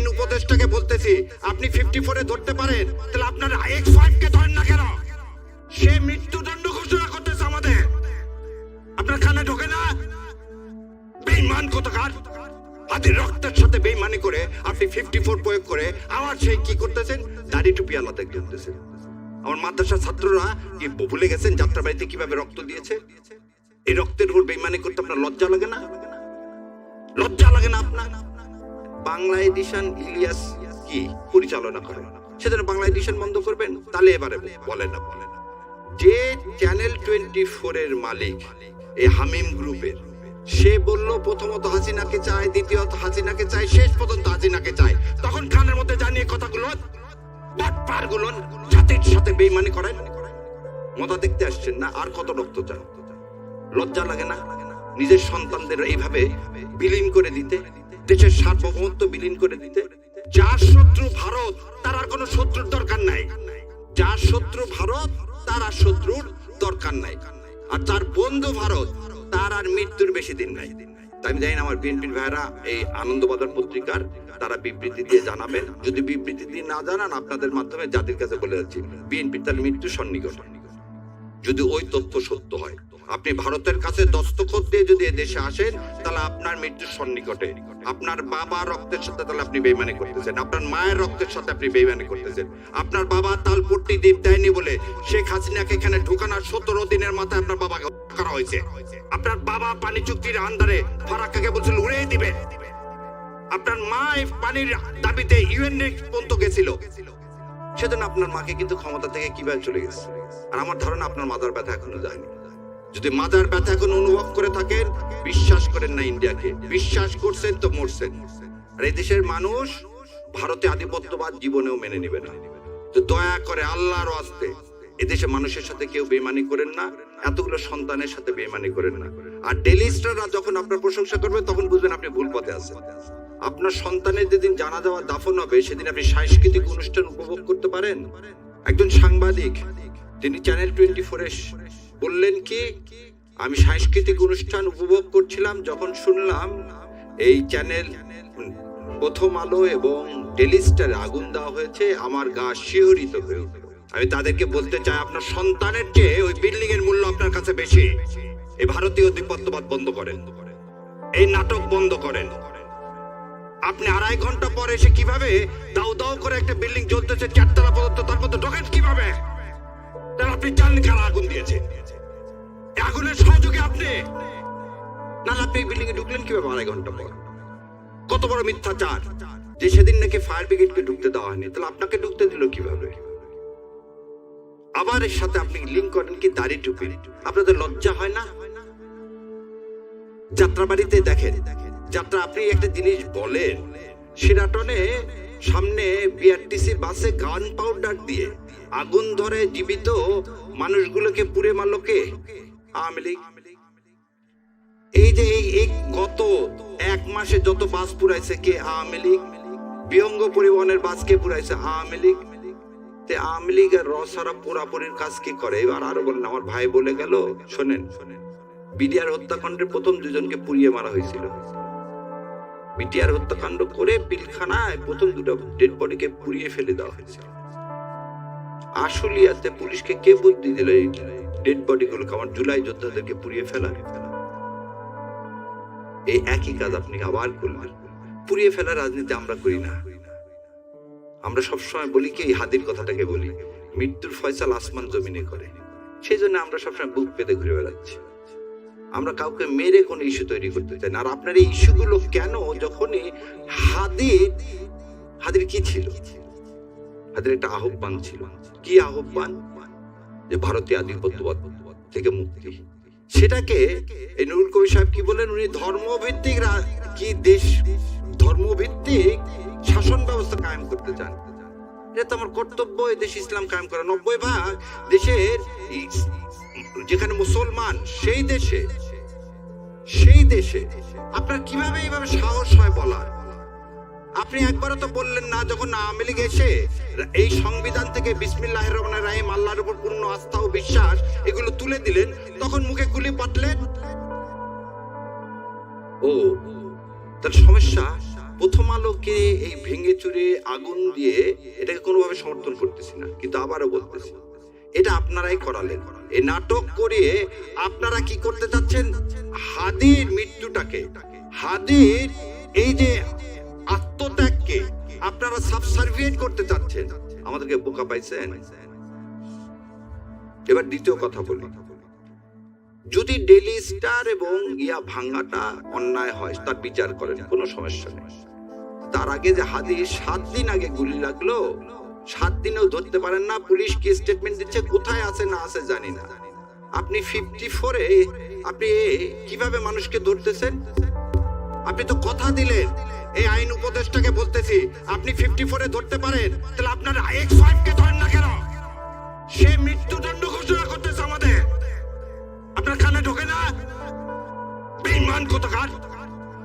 আইন উপদেষ্টাকে বলতেছি, আপনি ফিফটি ফোরে ধরতে পারেন, তাহলে আপনার এক্স ফাইভ কে ধরেন না কেন? সে মৃত্যুদণ্ড ঘোষণা করতেছে আমাদের। আপনার কানে ঢোকে না? বেইমান কোথাকার রক্তের সাথে বেইমানি করে আপনি ফিফটি ফোর প্রয়োগ করে সেই কি করতেছেন? দাড়ি টুপি আলাদা আমার মাদ্রাসার ছাত্ররা কি ভুলে গেছেন যাত্রাবাড়িতে কীভাবে রক্ত দিয়েছে? এই রক্তের উপর বেইমানি করতে আপনার লজ্জা লাগে না? লজ্জা লাগে না আপনার? বাংলা এডিশন ইলিয়াস কি পরিচালনা করে সেজন্য বাংলা এডিশন বন্ধ করবেন, তাহলে এবারে বলেন। না বলেন যে চ্যানেল টোয়েন্টি ফোর এর মালিক, এই হামিম গ্রুপের, সে বলল, প্রথমত হাসিনাকে চায় দ্বিতীয়ত হাসিনাকে চায় শেষ পর্যন্ত হাসিনাকে চায় তখন খানের মধ্যে জানিয়ে কথাগুলো বাটপারগুলো জাতির সাথে বেইমানি করেন। মজা দেখতে আসছেন না, আর কত রক্ত চান লজ্জা লাগে না নিজের সন্তানদের এইভাবে বিলীন করে দিতে? দেশের সার্বভৌমত্ব বিলীন করে দিতে। যার শত্রু ভারত, তার আর কোনো শত্রুর দরকার নাই। যার শত্রু ভারত, তার আর শত্রুর দরকার নাই। আর তার বন্ধু ভারত, তার আর মৃত্যুর বেশি দিন নাই। আমি জানি আমার বিএনপির ভাইরা এই আনন্দবাজার পত্রিকার তারা বিবৃতি দিয়ে জানাবেন। যদি বিবৃতি দিয়ে না জানান, আপনাদের মাধ্যমে জাতির কাছে বলে যাচ্ছি বিএনপির তার মৃত্যু সন্নিকট। যদি ওই তথ্য সত্য হয়। আপনি ভারতের কাছে দস্তখত দিয়ে যদি দেশে আসেন, তাহলে আপনার মৃত্যুর সন্নিকটে। আপনার বাবা রক্তের সাথে তাহলে আপনি বেইমানি করতেছেন। আপনার মায়ের রক্তের সাথে আপনি বেইমানি করতেছেন। আপনার বাবা তালপট্টি দ্বীপ দেয়নি বলে শেখ হাসিনাকে এখানে ঢুকানোর সতেরো দিনের মাথায় আপনার বাবাকে করা হয়েছে। আপনার বাবা পানি চুক্তির আন্ডারে ফারাক্কাকে বলছিল, উড়িয়ে দিবে। আপনার মা পানির দাবিতে ইউএন পর্যন্ত গেছিল। সেজন্য আপনার মাকে কিন্তু ক্ষমতা থেকে কীভাবে চলে গেছে? আর আমার ধারণা আপনার মাথার ব্যথা এখনও যায়নি। যদি মাদার ব্যথা এখন অনুভব করে থাকেন, বিশ্বাস করেন না ইন্ডিয়াকে। বিশ্বাস করছেন তো মরছেন। আর এই দেশের মানুষ ভারতে আধিপত্যবাদ জীবনেও মেনে নেবে না। তো দয়া করে আল্লাহর আস্তে এদেশে মানুষের সাথে কেউ বেমানি করেন না, এতগুলো সন্তানের সাথে বেমানি করেন না। আর ডেলি স্টাররা যখন আপনার প্রশংসা করবে, তখন বুঝবেন আপনি ভুল পথে আছেন। আপনার সন্তানের যেদিন জানা যাওয়া দাফন হবে, সেদিন আপনি সাংস্কৃতিক অনুষ্ঠান উপভোগ করতে পারেন। একজন সাংবাদিক, তিনি চ্যানেল টোয়েন্টি ফোরে বললেন কি, আমি সাংস্কৃতিক অনুষ্ঠান উপভোগ করছিলাম যখন শুনলাম এই চ্যানেল প্রথম আলো এবং ডেলি স্টারে আগুন দেওয়া হয়েছে, আমার গা শিহরিত হয়ে আমি তাদেরকে বলতে চাই, আপনার সন্তানের চেয়ে ওই বিল্ডিং এর মূল্য আপনার কাছে বেশি। এই ভারতীয় আধিপত্যবাদ বন্ধ করেন। এই নাটক বন্ধ করেন। আপনি আড়াই ঘণ্টা পরে এসে কীভাবে দাউ দাউ করে একটা বিল্ডিং জ্বলতেছে, চারতলা পর্যন্ত, তার মধ্যে ঢোকেন কীভাবে? আপনি জানলেন কারা আগুন দিয়েছে। আগুনের সহযোগী আপনি? না আপনি বিল্ডিং এ ঢুকলেন কীভাবে? আড়াই ঘণ্টা পর। কত বড় মিথ্যাচার যে সেদিন নাকি ফায়ার ব্রিগেডকে ঢুকতে দেওয়া হয়নি। তাহলে আপনাকে ঢুকতে দিল কীভাবে? আবার এর সাথে আপনি লিঙ্ক করেন কি দাড়ি টুপি? আপনাদের লজ্জা হয় না? যাত্রাবাড়িতে দেখেন, যাত্রা আপনি একটা জিনিস বলেন সিরাটনে সামনে বিআরটিসি বাসে গান পাউডার দিয়ে আগুন ধরে জীবিত মানুষগুলোকে, পুড়ে মারলো কে? এই যে এই গত এক মাসে যত বাস পুরাইছে কে আওয়ামী লীগ পরিবহনের বাস কে পুরাইছে আওয়ামী লীগ? আওয়ামী লীগ আর রসারা পোড়াপড়ির কাজ কি করে? এবার আরও আমার ভাই বলে গেল, শোনেন বিডিআর হত্যাকাণ্ডের প্রথম দুজনকে পুড়িয়ে মারা হয়েছিল। বিটিআর হত্যাকাণ্ড করে পিলখানায় প্রথম দুটো ডেড বডিকে পুড়িয়ে ফেলে দেওয়া হয়েছিল। আশুলিয়াতে পুলিশকে কে বুদ্ধি দিল এই ডেড বডি গুলোকে আমার জুলাই যোদ্ধাদেরকে পুড়িয়ে ফেলা এই একই কাজ আপনি আবার করলেন। পুড়িয়ে ফেলার রাজনীতি আমরা করি না। আমরা সবসময় বলি কি, এই হাদির কথাটাকে বলি। মৃত্যুর ফয়সাল আসমান জমিনে করে। সেই জন্য আমরা সবসময় বুক পেতে ঘুরে বেড়াচ্ছি। আমরা কাউকে মেরে কোনো ইস্যু তৈরি করতে চাই না। আর আপনার এই ইস্যুগুলো কেন? যখনই হাদির হাদির কি ছিল? হাদির একটা আহ্বান ছিল। কি আহ্বান? যে ভারতীয় আধিপত্যবাদ থেকে মুক্তি। সেটাকে এই নুরুল কবি সাহেব কি বলেন উনি ধর্মভিত্তিক কি দেশ? ধর্মভিত্তিক শাসন ব্যবস্থা কায়েম করতে চান। এটা তো আমার কর্তব্য দেশ ইসলাম কায়েম করা। নব্বই ভাগ দেশের যেখানে মুসলমান, সেই দেশে সেই দেশে। আপনার কীভাবে এইভাবে সাহস হয় বলার? আপনি একবারও তো বললেন না যখন আওয়ামী লীগ এসে এই সংবিধান থেকে বিসমিল্লাহ রহমান রাহিম, আল্লাহর উপর পূর্ণ আস্থা ও বিশ্বাস এগুলো তুলে দিলেন, তখন মুখে গুলি পাটলেন ও তার সমস্যা, প্রথম আলোকে এই ভেঙে চুরে আগুন দিয়ে এটাকে কোনোভাবে সমর্থন করতেছি না, কিন্তু আবারও বলতেছি, এটা আপনারাই করালেন। এই নাটক করে আপনারা কি করতে চাচ্ছেন? হাদির মৃত্যুটাকে, হাদির এই যে আত্মত্যাগকে আপনারা সাবসার্ভিয়েট করতে চাচ্ছেন, আমাদেরকে বোকা পাইছেন। এবার দ্বিতীয় কথা বলি। যদি ডেলি স্টার এবং ইয়া ভাঙ্গাটা অন্যায় হয়, তার বিচার করেন, কোনো সমস্যা নেই। তার আগে যে হাদি সাত দিন আগে গুলি লাগল, সাত দিনেও ধরতে পারেন না, পুলিশ কি স্টেটমেন্ট দিচ্ছে, কোথায় আছে, না আছে জানি না। আপনি ফিফটি ফোরে আপনি কীভাবে মানুষকে ধরতেছেন? আপনি তো কথা দিলেন। এই আইন উপদেষ্টাকে বলতেছি, আপনি ফিফটি ফোরে ধরতে পারেন, তাহলে আপনার এক্স ওয়াইফকে ধরেন না কেন? সে মৃত্যুদণ্ড ঘোষণা করতেছে আমাদের। আপনার কানে ঢোকে না? বেইমান কোথাকার?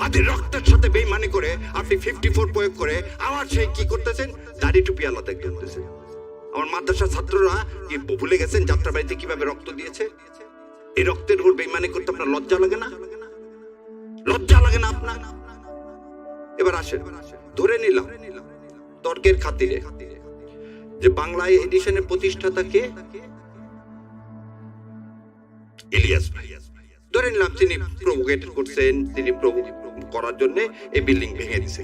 হাতের রক্তের সাথে বেইমানি করে আপনি ফিফটি ফোর প্রয়োগ করে আমার সেই কি করতেছেন? দাড়ি টুপি আলাদা করতেছেন আমার মাদ্রাসার ছাত্ররা কি ভুলে গেছেন? যাত্রাবাড়িতে কীভাবে রক্ত দিয়েছে? এই রক্তের উপর বেইমানি করতে আপনার লজ্জা লাগে না? লজ্জা লাগে না আপনার? এবার আসেন, ধরে নিলাম, তর্কের খাতিরে, যে বাংলায় এডিশনের প্রতিষ্ঠাতা কে? ইলিয়াস ভাই। ধরে নিলাম তিনি প্রভোকেট করছেন, তিনি প্রভু করার জন্য এই বিল্ডিং ভেঙে দিছে।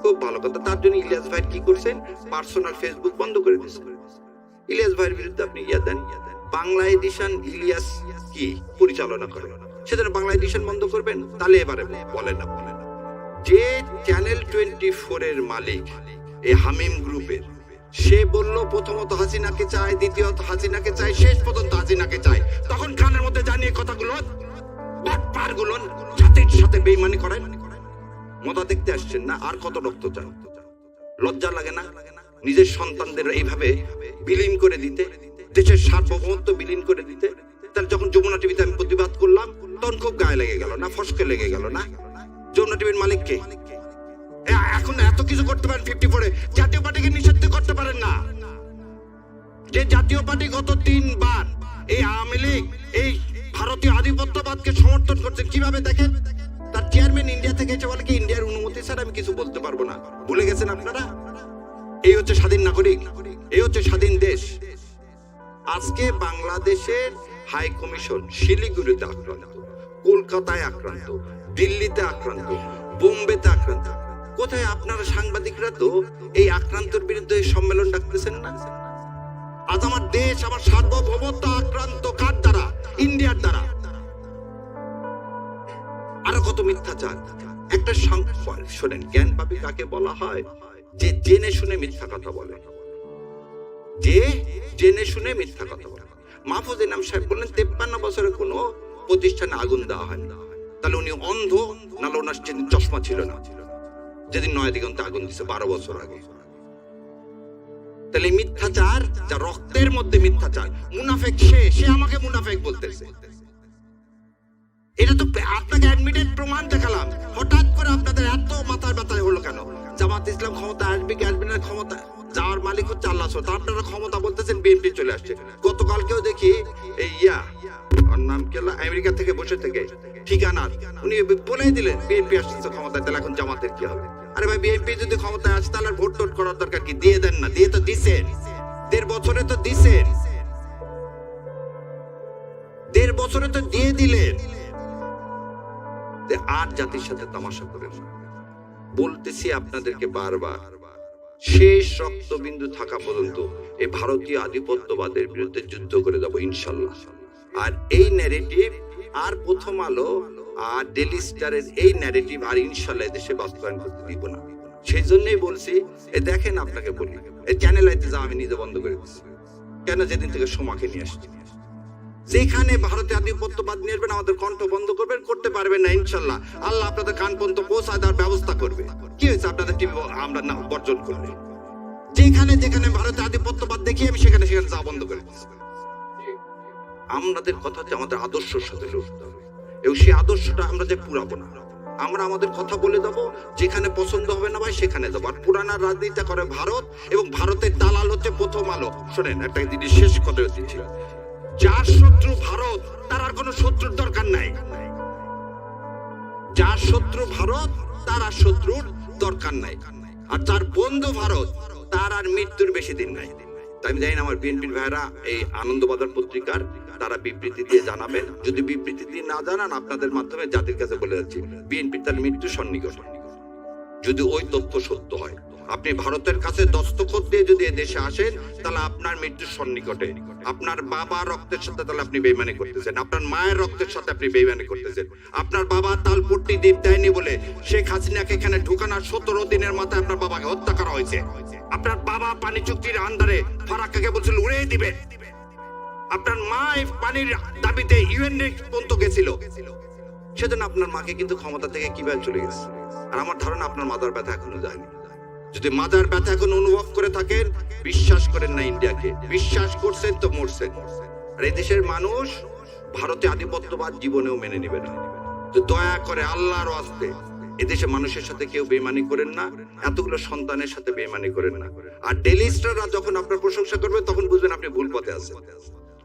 খুব ভালো কথা, তার জন্য ইলিয়াস ভাই কি করছেন? পার্সোনাল ফেসবুক বন্ধ করে দিয়েছেন। ইলিয়াস ভাইয়ের বিরুদ্ধে আপনি ইয়া দেন। বাংলা এডিশন ইলিয়াস কি পরিচালনা করে সেজন্য বাংলা এডিশন বন্ধ করবেন? তাহলে এবারে বলেন না। যে চ্যানেল টোয়েন্টি ফোর এর মালিক, এই হামিম গ্রুপের সে বলল, প্রথমত হাসিনাকে চায় দ্বিতীয়ত হাসিনাকে চায় শেষ পর্যন্ত হাসিনাকে চায় তখন কানের মধ্যে জানিয়ে কথাগুলো জাতির সাথে বেইমানি করেন। মজা দেখতে আসছেন না, আর কত রক্ত লজ্জা লাগে না, নিজের সন্তানদের এইভাবে বিলীন করে দিতে, দেশের সার্বভৌমত্ব বিলীন করে দিতে। তাহলে যখন যমুনা টিভিতে আমি প্রতিবাদ করলাম, তখন খুব গায়ে লেগে গেল না, ফসকে লেগে গেল না? যমুনা টিভির মালিক কে? এ- এখন এত কিছু করতে পারেন ফিফটি ফোরে জাতীয় পার্টিকে নিষিদ্ধ করতে পারেন না। যে জাতীয় পার্টি গত তিনবার এই আওয়ামী লীগ, এই ভারতীয় আধিপত্যবাদকে সমর্থন করছে, কীভাবে দেখেন? তার চেয়ারম্যান ইন্ডিয়া থেকে এসে বলে কি ইন্ডিয়ার অনুমতি স্যার আমি কিছু বলতে পারব না। ভুলে গেছেন আপনারা? এই হচ্ছে স্বাধীন নাগরিক, এই হচ্ছে স্বাধীন দেশ। আজকে বাংলাদেশের হাই কমিশন শিলিগুড়িতে আক্রান্ত, কলকাতায় আক্রান্ত দিল্লিতে আক্রান্ত, বোম্বেতে আক্রান্ত। কোথায় আপনারা সাংবাদিকরা তো এই আক্রান্তর বিরুদ্ধে সম্মেলন ডাকতেছেন না? আজ আমার দেশ, আমার সার্বভৌমত্ব আক্রান্ত কার দ্বারা? ইন্ডিয়ার দ্বারা। আরও কত মিথ্যাচার। একটা শোনেন, জ্ঞান পাপি কাকে বলা হয়? যে জেনে শুনে মিথ্যা কথা বলে। যে জেনে শুনে মিথ্যা কথা বলে। মাহফুজ ইনাম সাহেব বললেন, তেপ্পান্ন বছরে কোনো প্রতিষ্ঠানে আগুন দেওয়া হয় না তাহলে উনি অন্ধ নাহলে ওনার যেদিন চশমা ছিল না? যেদিন নয় দিগন্তে আগুন দিছে বারো বছর আগে। তাহলে মিথ্যাচার, যা রক্তের মধ্যে মিথ্যাচার, মুনাফেক সে সে আমাকে মুনাফেক বলতেছে। এটা তো আপনাকে অ্যাডমিটেড প্রমাণ দেখালাম। হঠাৎ করে আপনাদের এত মাথার ব্যথায় হলো কেন? জামাত ইসলাম ক্ষমতা আসবে কি আসবে না ক্ষমতা? যাওয়ার মালিক হচ্ছে আল্লাহ আপনারা ক্ষমতা বলতেছেন, বিএনপি চলে আসছে। গতকালকেও দেখি হলো? আমেরিকা থেকে বসে থেকে ঠিকানা উনি বলে দিলেন, বিএনপি আসছে ক্ষমতায়, তাহলে এখন জামাতের কি হবে? আরে ভাই, বিএনপি যদি ক্ষমতায় আসে, তাহলে ভোট টোট করার দরকার কি? দিয়ে দেন না, দিয়ে তো দিছেন। দেড় বছরে তো দিছেন। দেড় বছরে তো দিয়ে দিলেন। আর জাতির সাথে তামাশা করেন না। বলতেছি আপনাদেরকে বারবার, শেষ রক্তবিন্দু থাকা পর্যন্ত এই ভারতীয় আধিপত্যবাদের বিরুদ্ধে যুদ্ধ করে দেবো, ইনশাল্লাহ। আর এই ন্যারেটিভ আর প্রথম আলো আর ডেলি স্টারের এই ন্যারেটিভ আর ইনশাল্লাহ দেশে বাস্তবায়ন করতে দিব না। সেই জন্যই বলছি, এ দেখেন আপনাকে বলি এই চ্যানেল আইতে যা আমি নিজে বন্ধ করে দিচ্ছি কেন যেদিন থেকে সোমাকে নিয়ে আসছি? যেখানে ভারতে আধিপত্যবাদ নিয়ে আমাদের কণ্ঠ বন্ধ করবেন, করতে পারবেন না ইনশাল্লাহ আল্লাহ আপনাদের কান পর্যন্ত পৌঁছায় দেওয়ার ব্যবস্থা করবে। কি হয়েছে? আপনাদের টিভি আমরা না, বর্জন করলে যেখানে যেখানে ভারতে আধিপত্যবাদ দেখি আমি সেখানে সেখানে যা বন্ধ করে দিচ্ছি। আমাদের কথা হচ্ছে আমাদের আদর্শের সাথে লড়তে হবে। এবং সেই আদর্শটা আমরা যে পুরাবো না। আমরা আমাদের কথা বলে দেবো, যেখানে পছন্দ হবে না ভাই সেখানে যাব আর পুরানা রাজনীতিটা করে ভারত, এবং ভারতের দালাল হচ্ছে প্রথম আলো। শোনেন, একটা জিনিস শেষ কথা দিচ্ছি যার শত্রু ভারত, তার আর কোনো শত্রুর দরকার নাই। যার শত্রু ভারত, তার আর শত্রুর দরকার নাই। আর যার বন্ধু ভারত, তার আর মৃত্যুর বেশি দিন নাই। তাই আমি জানি না আমার বিএনপির ভাইরা এই আনন্দবাজার পত্রিকার তারা বিবৃতি দিয়ে জানাবেন। যদি বিবৃতি দিয়ে না জানান, আপনাদের মাধ্যমে জাতির কাছে বলে যাচ্ছি বিএনপির তার মৃত্যু সন্নিকট। যদি ওই তথ্য সত্য হয়। আপনি ভারতের কাছে দস্তখত দিয়ে যদি এ দেশে আসেন, তাহলে আপনার মৃত্যুর সন্নিকটে। আপনার বাবা রক্তের সাথে তাহলে আপনি বেইমানি করতেছেন। আপনার মায়ের রক্তের সাথে আপনি বেইমানি করতেছেন। আপনার বাবা তালপট্টি দ্বীপ দেয়নি বলে শেখ হাসিনাকে এখানে ঢুকানোর সতেরো দিনের মাথায় আপনার বাবাকে হত্যা করা হয়েছে। আপনার বাবা পানি চুক্তির আন্ডারে ফারাক্কাকে বলছিল, উড়িয়ে দিবে। আপনার মা পানির দাবিতে ইউএন পর্যন্ত গেছিল। সেজন্য আপনার মাকে কিন্তু ক্ষমতা থেকে কীভাবে চলে গেছে? আর আমার ধারণা আপনার মাথার ব্যথা এখনও যায়নি। যদি মাদার ব্যথা এখন অনুভব করে থাকেন, বিশ্বাস করেন না ইন্ডিয়াকে। বিশ্বাস করছেন তো মরছেন। আর এই দেশের মানুষ ভারতে আধিপত্যবাদ জীবনেও মেনে নেবে না। তো দয়া করে আল্লাহর আস্তে এদেশে মানুষের সাথে কেউ বেমানি করেন না, এতগুলো সন্তানের সাথে বেমানি করেন না। আর ডেলি স্টাররা যখন আপনার প্রশংসা করবে, তখন বুঝবেন আপনি ভুল পথে আছেন।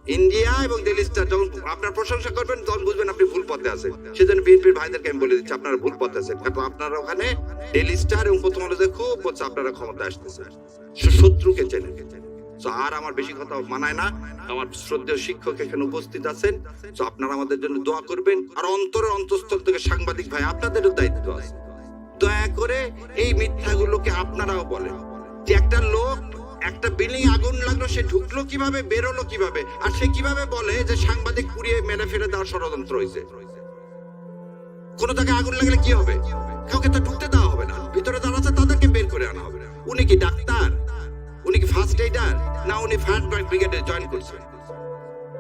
ইন্ডিয়া এবং ডেলি স্টার যখন আপনার প্রশংসা করবেন, তখন বুঝবেন আপনি ভুল পথে আছেন। সেজন্য বিএনপির ভাইদেরকে আমি বলে দিচ্ছি, আপনারা ভুল পথে আছেন। কারণ আপনারা ওখানে ডেলি স্টার এবং প্রথম আলোতে খুব বলছে আপনারা ক্ষমতা আসতেছে। শত্রুকে চেনে তো আর আমার বেশি কথা মানায় না। আমার শ্রদ্ধেয় শিক্ষক এখানে উপস্থিত আছেন। তো আপনারা আমাদের জন্য দোয়া করবেন। আর অন্তরের অন্তঃস্থল থেকে সাংবাদিক ভাই, আপনাদেরও দায়িত্ব আছে। দয়া করে এই মিথ্যাগুলোকে আপনারাও বলেন। যে একটা লোক একটা বিল্ডিং আগুন লাগল, সে ঢুকলো কীভাবে, বেরোলো কীভাবে? আর সে কীভাবে বলে যে সাংবাদিক পুড়িয়ে মেরে ফেলে দেওয়ার ষড়যন্ত্র হয়েছে? কোন জায়গায় আগুন লাগলে কি হবে? কাউকে তো ঢুকতে দেওয়া হবে না। ভিতরে যারা আছে তাদেরকে বের করে আনা হবে। উনি কি ডাক্তার? উনি কি ফার্স্ট এইডার না, উনি ফায়ার ব্রিগেডে জয়েন করছে।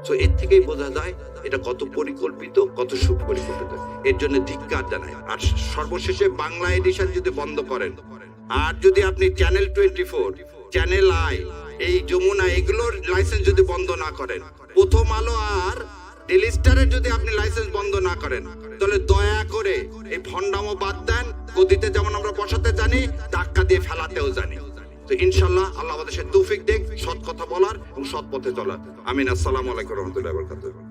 তো এর থেকেই বোঝা যায় এটা কত পরিকল্পিত, কত সুপরিকল্পিত। এর জন্য ধিক্কার জানায় আর সর্বশেষে বাংলা এডিশন যদি বন্ধ করেন, আর যদি আপনি channel twenty four channel I এই যমুনা, এগুলোর লাইসেন্স যদি বন্ধ না করেন। প্রথম আলো আর ডেলি স্টারের যদি আপনি লাইসেন্স বন্ধ না করেন, তাহলে দয়া করে এই ভন্ডামো বাদ দেন। গদিতে যেমন আমরা বসাতে জানি, ধাক্কা দিয়ে ফেলাতেও জানি। তো ইনশাল্লাহ আল্লাহ আমাদের সে তৌফিক দেখ সৎ কথা বলার এবং সৎ পথে চলার। আমিন। আসসালামু আলাইকুম রহমতুল্লাহ